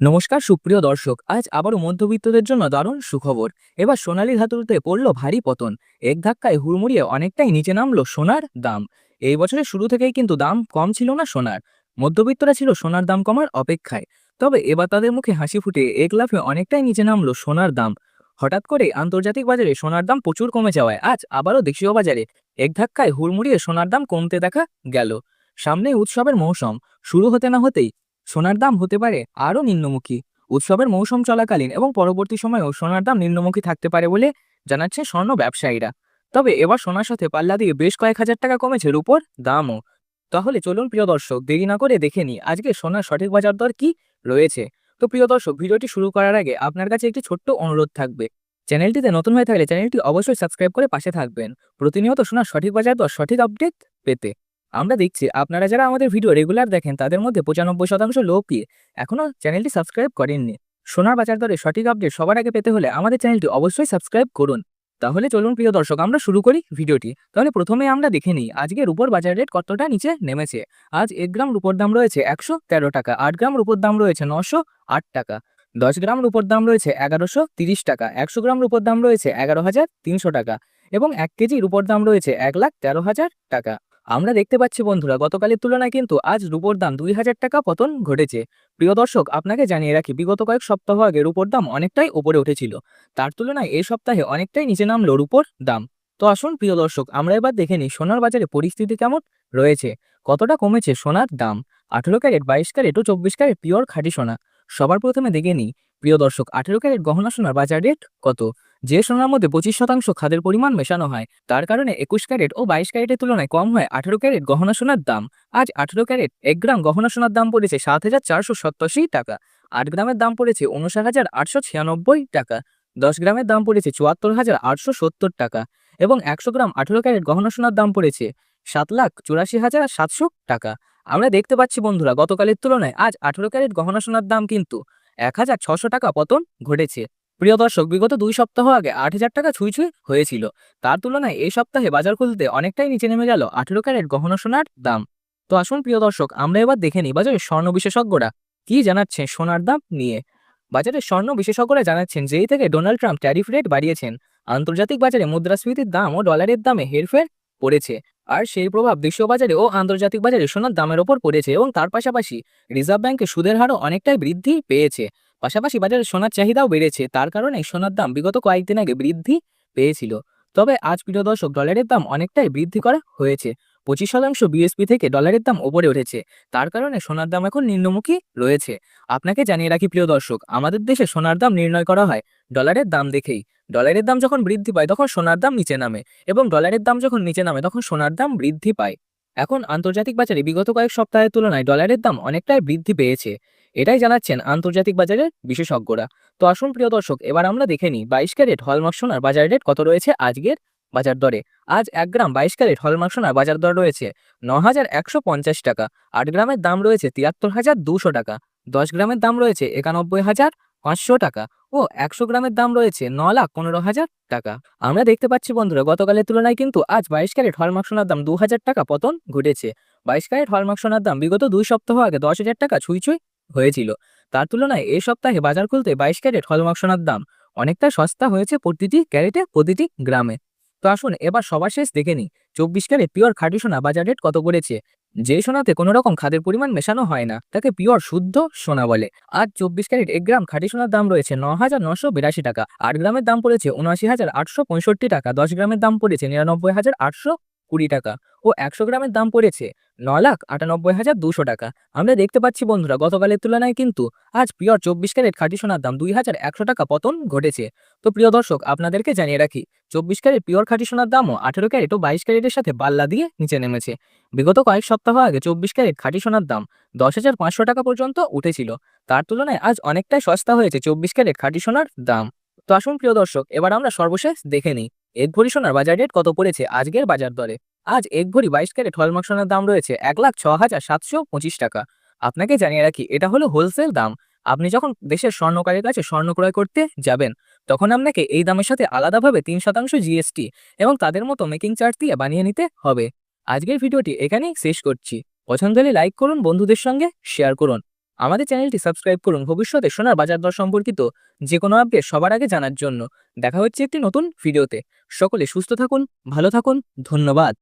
নমস্কার, সুপ্রিয় দর্শক। আজ আবারও মধ্যবিত্তদের জন্য দারুণ সুখবর। এবার সোনালী ধাতুতে পড়ল ভারী পতন। এক ধাক্কায় হুড়মুড়িয়ে অনেকটাই নিচে নামলো সোনার দাম। এই বছরের শুরু থেকেই কিন্তু দাম কম ছিল না সোনার। মধ্যবিত্তরা ছিল সোনার দাম কমার অপেক্ষায়। তবে এবার তাদের মুখে হাসি ফুটে এক লাফে অনেকটাই নিচে নামলো সোনার দাম। হঠাৎ করে আন্তর্জাতিক বাজারে সোনার দাম প্রচুর কমে যাওয়ায় আজ আবারও দেশীয় বাজারে এক ধাক্কায় হুড়মুড়িয়ে সোনার দাম কমতে দেখা গেল। সামনে উৎসবের মৌসুম। শুরু হতে না হতেই সোনার দাম হতে পারে আরও নিম্নমুখী। উৎসবের মৌসুম চলাকালীন এবং পরবর্তী সময়েও সোনার দাম নিম্নমুখী থাকতে পারে বলে জানাচ্ছে স্বর্ণ ব্যবসায়ীরা। তবে এবার সোনার সাথে পাল্লা দিয়ে বেশ কয়েক হাজার টাকা কমেছে রুপোর দামও। তাহলে চলুন প্রিয় দর্শক, দেরি না করে দেখে নিই আজকে সোনার সঠিক বাজার দর কি রয়েছে। তো প্রিয় দর্শক, ভিডিওটি শুরু করার আগে আপনার কাছে একটি ছোট্ট অনুরোধ থাকবে। চ্যানেলটিতে নতুন হয়ে থাকলে চ্যানেলটি অবশ্যই সাবস্ক্রাইব করে পাশে থাকবেন। প্রতিনিয়ত সোনার সঠিক বাজার দর, সঠিক আপডেট পেতে। আমরা দেখছি আপনারা যারা আমাদের ভিডিও রেগুলার দেখেন, তাদের মধ্যে পঁচানব্বই শতাংশ লোকই এখনও চ্যানেলটি সাবস্ক্রাইব করেননি। সোনার বাজার দরে সঠিক আপডেট সবার আগে পেতে হলে আমাদের চ্যানেলটি অবশ্যই সাবস্ক্রাইব করুন। তাহলে চলুন, প্রিয় দর্শক, আমরা শুরু করি ভিডিওটি। তাহলে প্রথমে আমরা দেখে নিই আজকে রুপোর বাজার রেট কতটা নিচে নেমেছে? আজ এক গ্রাম রুপোর দাম রয়েছে একশো তেরো টাকা, আট গ্রাম রুপোর দাম রয়েছে নশো আট টাকা, দশ গ্রাম রুপোর দাম রয়েছে এগারোশো তিরিশ টাকা, একশো গ্রাম রুপোর দাম রয়েছে এগারো হাজার তিনশো টাকা এবং এক কেজি রুপোর দাম রয়েছে এক লাখ তেরো হাজার টাকা। আমরা দেখতে পাচ্ছি বন্ধুরা, গতকালের তুলনায় কিন্তু আজ রুপোর দাম দুই হাজার টাকা পতন ঘটেছে। প্রিয় দর্শক, আপনাকে জানিয়ে রাখি, বিগত কয়েক সপ্তাহ আগে রুপোর দাম অনেকটাই ওপরে উঠেছিল। তার তুলনায় এই সপ্তাহে অনেকটাই নিচে নামলো রুপোর দাম। তো আসুন, প্রিয় দর্শক, আমরা এবার দেখে নিই সোনার বাজারে পরিস্থিতি কেমন রয়েছে। কতটা কমেছে সোনার দাম? আঠেরো ক্যারেট, বাইশ ক্যারেট ও চব্বিশ ক্যারেট পিওর খাঁটি সোনা। সবার প্রথমে দেখে নিই, প্রিয় দর্শক, আঠেরো ক্যারেট গহনা সোনার বাজার রেট কত? যে সোনার মধ্যে পঁচিশ শতাংশ খাদের পরিমাণ মেশানো হয়, তার কারণে একুশ ক্যারেট ও বাইশ ক্যারেটের তুলনায় কম হয় আঠেরো ক্যারেট গহনা সোনার দাম। আজ আঠেরো ক্যারেট এক গ্রাম গহনা সোনার দাম পড়েছে সাত হাজার চারশো সত্তরশি টাকা। আট গ্রামের দাম পড়েছে উনষাট হাজার আটশো ছিয়ানব্বই টাকা। দশ গ্রামের দাম পড়েছে চুয়াত্তর হাজার আটশো সত্তর টাকা এবং একশো গ্রাম আঠেরো ক্যারেট গহনা সোনার দাম পড়েছে সাত লাখ চুরাশি হাজার সাতশো টাকা। আমরা দেখতে পাচ্ছি বন্ধুরা, গতকালের তুলনায় আজ আঠেরো ক্যারেট গহনা সোনার দাম কিন্তু এক হাজার ছশো টাকা পতন ঘটেছে। প্রিয় দর্শক, বিগত দুই সপ্তাহ আগে আট হাজার টাকা ছুঁই ছুঁই হয়েছিল। তার তুলনায় এই সপ্তাহে বাজার খুলতে অনেকটাই নিচে নেমে গেল আঠেরো ক্যারেট গহনা সোনার দাম। তো আসুন প্রিয় দর্শক, আমরা এবার দেখে নিই বাজারের স্বর্ণ বিশেষজ্ঞরা কি জানাচ্ছেন সোনার দাম নিয়ে। বাজারের স্বর্ণ বিশেষজ্ঞরা জানাচ্ছেন যেই থেকে ডোনাল্ড ট্রাম্প ট্যারিফ রেট বাড়িয়েছেন, আন্তর্জাতিক বাজারে মুদ্রাস্ফীতির দাম ও ডলারের দামে হেরফের পড়েছে, আর সেই প্রভাব দেশীয় বাজারে ও আন্তর্জাতিক বাজারে সোনার দামের ওপর পড়েছে এবং তার পাশাপাশি রিজার্ভ ব্যাংকের সুদের হারও অনেকটাই বৃদ্ধি পেয়েছে। পাশাপাশি বাজারে সোনার চাহিদাও বেড়েছে। তার কারণে সোনার দাম বিগত কয়েকদিন আগে বৃদ্ধি পেয়েছিল। তবে আজ প্রিয় দর্শক, ডলারের দাম অনেকটাই বৃদ্ধি করা হয়েছে। পঁচিশ শতাংশ বিএসপি থেকে ডলারের দাম ওপরে উঠেছে। তার কারণে সোনার দাম এখন নিম্নমুখী রয়েছে। আপনাকে জানিয়ে রাখি, প্রিয় দর্শক, আমাদের দেশে সোনার দাম নির্ণয় করা হয় ডলারের দাম দেখেই। ডলারের দাম যখন বৃদ্ধি পায়, তখন সোনার দাম নিচে নামে এবং ডলারের দাম যখন নিচে নামে, তখন সোনার দাম বৃদ্ধি পায়। এখন আন্তর্জাতিক বাজারে বিগত কয়েক সপ্তাহের তুলনায় ডলারের দাম অনেকটাই বৃদ্ধি পেয়েছে। এটাই জানাচ্ছেন আন্তর্জাতিক বাজারের বিশেষজ্ঞরা। তো আসুন প্রিয় দর্শক, এবার আমরা দেখে নিই বাইশ ক্যারেট হলমার্ক সোনার বাজার রেট কত রয়েছে আজকের বাজার দরে। আজ এক গ্রাম বাইশ ক্যারেট হলমার্ক সোনার বাজার দর রয়েছে ন হাজার একশো পঞ্চাশ টাকা, আট গ্রামের দাম রয়েছে তিয়াত্তর হাজার দুশো টাকা, দশ গ্রামের দাম রয়েছে একানব্বই হাজার পাঁচশো টাকা ও একশো গ্রামের দাম রয়েছে ন লাখ পনেরো হাজার টাকা। আমরা দেখতে পাচ্ছি বন্ধুরা, গতকালের তুলনায় কিন্তু আজ বাইশ ক্যারেট হলমার্ক সোনার দাম দু হাজার টাকা পতন ঘটেছে। বাইশ ক্যারেট হলমার্ক সোনার দাম বিগত দুই সপ্তাহ আগে দশ হাজার টাকা ছুঁই ছুঁই হয়েছিল। তার তুলনায় এই সপ্তাহে বাজার খুলতে বাইশ ক্যারেট হলমার্ক সোনার দাম অনেকটা সস্তা হয়েছে প্রতিটি ক্যারেটে প্রতিটি গ্রামে। তো আসুন এবার সবার শেষ দেখে নিই। চব্বিশ ক্যারেট পিওর খাঁটি সোনা বাজার রেট কত করেছে? যে সোনাতে কোনো রকম খাদের পরিমাণ মেশানো হয় না, তাকে পিওর শুদ্ধ সোনা বলে। আজ চব্বিশ ক্যারেট এক গ্রাম খাঁটি সোনার দাম রয়েছে ন হাজার নশো বিরাশি টাকা। আট গ্রামের দাম পড়েছে উনআশি হাজার আটশো পঁয়ষট্টি টাকা। দশ গ্রামের দাম পড়েছে নিরানব্বই হাজার আটশো কুড়ি টাকা। ও একশো গ্রামের দাম পড়েছে ন লাখ আটানব্বই হাজার দুশো টাকা। আমরা দেখতে পাচ্ছি বন্ধুরা, গতকালের তুলনায় কিন্তু আজ পিওর চব্বিশ ক্যারেট খাঁটি সোনার দাম দুই হাজার একশো টাকা পতন ঘটেছে। তো প্রিয় দর্শক, আপনাদেরকে জানিয়ে রাখি, চব্বিশ ক্যারেট পিওর খাঁটি সোনার দামও আঠেরো ক্যারেট ও বাইশ ক্যারেটের সাথে পাল্লা দিয়ে নিচে নেমেছে। বিগত কয়েক সপ্তাহ আগে চব্বিশ ক্যারেট খাঁটি সোনার দাম দশ হাজার পাঁচশো টাকা পর্যন্ত উঠেছিল। তার তুলনায় আজ অনেকটাই সস্তা হয়েছে চব্বিশ ক্যারেট খাঁটি সোনার দাম। তো আসুন প্রিয় দর্শক, এবার আমরা সর্বশেষ দেখে নিই। এক ভরি সোনার বাজার রেট কত পড়েছে আজকের বাজার দরে? আজ এক ভরি বাইশ ক্যারেট হলমার্ক সোনার দাম রয়েছে এক লাখ ছ হাজার সাতশো পঁচিশ টাকা। আপনাকে জানিয়ে রাখি, এটা হলো হোলসেল দাম। আপনি যখন দেশের স্বর্ণকারের কাছে স্বর্ণ ক্রয় করতে যাবেন, তখন আপনাকে এই দামের সাথে আলাদাভাবে তিন শতাংশ জিএসটি এবং তাদের মতো মেকিং চার্জ দিয়ে বানিয়ে নিতে হবে। আজকের ভিডিওটি এখানেই শেষ করছি। পছন্দ হলে লাইক করুন, বন্ধুদের সঙ্গে শেয়ার করুন। আমাদের চ্যানেলটি সাবস্ক্রাইব করুন ভবিষ্যতে সোনার বাজার দর সম্পর্কিত যে কোনো আপডেট সবার আগে জানার জন্য। দেখা হচ্ছে একটি নতুন ভিডিওতে। সকলে সুস্থ থাকুন, ভালো থাকুন, ধন্যবাদ।